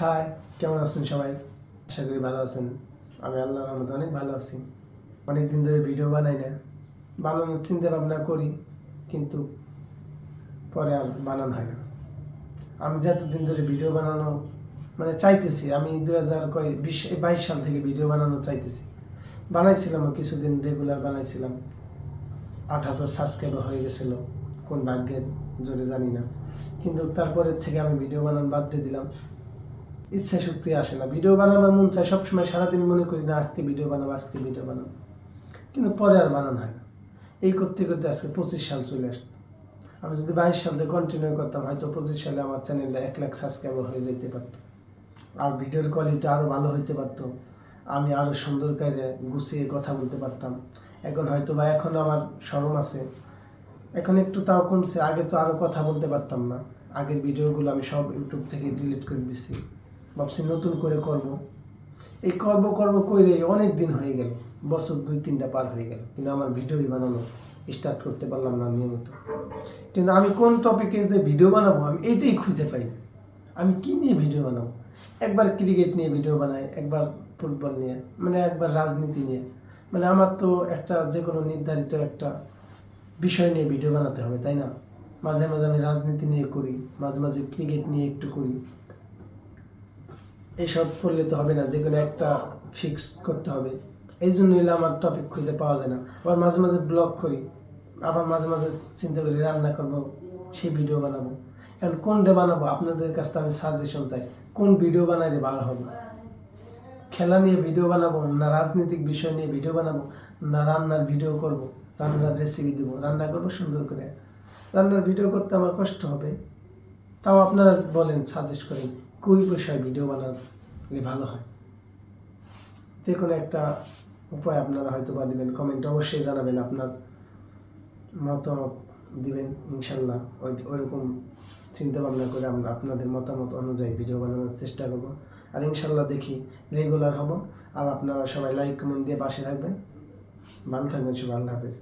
High কেমন আছেন সবাই? আশা করি ভালো আছেন। আমি আল্লাহর রহমতে অনেক ভালো আছি। অনেক দিন ধরে ভিডিও বানাই না। বানানোর চিন্তা ভাবনা করি, কিন্তু পরে আর বানানো হয় না। আমি যতদিন ধরে ভিডিও বানানো মানে চাইতেছি, আমি দু হাজার কয়, বিশ বাইশ সাল থেকে ভিডিও বানানো চাইতেছি। বানাইছিলাম কিছুদিন রেগুলার বানাইছিলাম। আট হাজার সাবস্ক্রাইবার হয়ে গেছিল, কোন ভাগ্যের জোরে জানি না। কিন্তু তারপরের থেকে আমি ভিডিও বানানো বাদ দিয়ে দিলাম। ইচ্ছা শক্তি আসে না। ভিডিও বানানোর মন চায় সবসময় সারাদিন মনে করি, না, আজকে ভিডিও বানাবো, আজকে ভিডিও বানাবো। কিন্তু পরে আর বানানো হয় না। এই করতে করতে আজকে পঁচিশ সাল চলে আসতো আমি যদি বাইশ সাল থেকে কন্টিনিউ করতাম, হয়তো পঁচিশ সালে আমার চ্যানেলটা এক লাখ সাবস্ক্রাইবার হয়ে যেতে পারতো। আর ভিডিওর কোয়ালিটি আরও ভালো হইতে পারতো। আমি আরও সুন্দর করে গুছিয়ে কথা বলতে পারতাম। এখন হয়তো বা এখন আমার সরম আছে। এখন একটু তাও কমছে, আগে তো আরও কথা বলতে পারতাম না। আগের ভিডিওগুলো আমি সব ইউটিউব থেকে ডিলিট করে দিছি। ভাবছি নতুন করে করব। এই করব করব করে অনেক দিন হয়ে গেল। বছর দুই, তিনটা পার হয়ে গেল। কিন্তু আমার ভিডিওই বানানো স্টার্ট করতে পারলাম না নিয়মিত। কিন্তু আমি কোন টপিকে যে ভিডিও বানাবো, আমি এইটাই খুঁজে পাই আমি কি নিয়ে ভিডিও বানাবো? একবার ক্রিকেট নিয়ে ভিডিও বানাই, একবার ফুটবল নিয়ে মানে একবার রাজনীতি নিয়ে। মানে আমার তো একটা যে কোনো নির্ধারিত একটা বিষয় নিয়ে ভিডিও বানাতে হবে, তাই না? মাঝে মাঝে আমি রাজনীতি নিয়ে করি, মাঝে মাঝে ক্রিকেট নিয়ে একটু করি। এইসব করলে তো হবে না, যে কোনো একটা ফিক্স করতে হবে। এই জন্য হলে আমার টপিক খুঁজে পাওয়া যায় না। আবার মাঝে মাঝে ব্লগ করি, আবার মাঝে মাঝে চিন্তা করি, রান্না করব, সেই ভিডিও বানাবো। এখন কোনটা বানাবো? আপনাদের কাছ থেকে আমি সাজেশন চাই, কোন ভিডিও বানাইলে ভালো হবে? খেলা নিয়ে ভিডিও বানাবো, না রাজনৈতিক বিষয় নিয়ে ভিডিও বানাবো, না রান্নার ভিডিও করব, রান্নার রেসিপি দেবো? রান্না করব সুন্দর করে। রান্নার ভিডিও করতে আমার কষ্ট হবে। তাও আপনারা বলেন সাজেস্ট করেন। কই বিষয়ে ভিডিও বানালে ভালো হয়। যে কোনো একটা উপায় আপনারা হয়তো বা দিবেন। কমেন্ট অবশ্যই জানাবেন আপনার মতামত দিবেন, ইনশাল্লাহ। ওই, ওইরকম চিন্তা ভাবনা করে আমরা আপনাদের মতামত অনুযায়ী ভিডিও বানানোর চেষ্টা করব। আর ইনশাল্লাহ দেখি রেগুলার হব। আর আপনারা সবাই লাইক কমেন্ট দিয়ে পাশে থাকবেন। ভালো থাকবেন সবাই আল্লাহ হাফেজ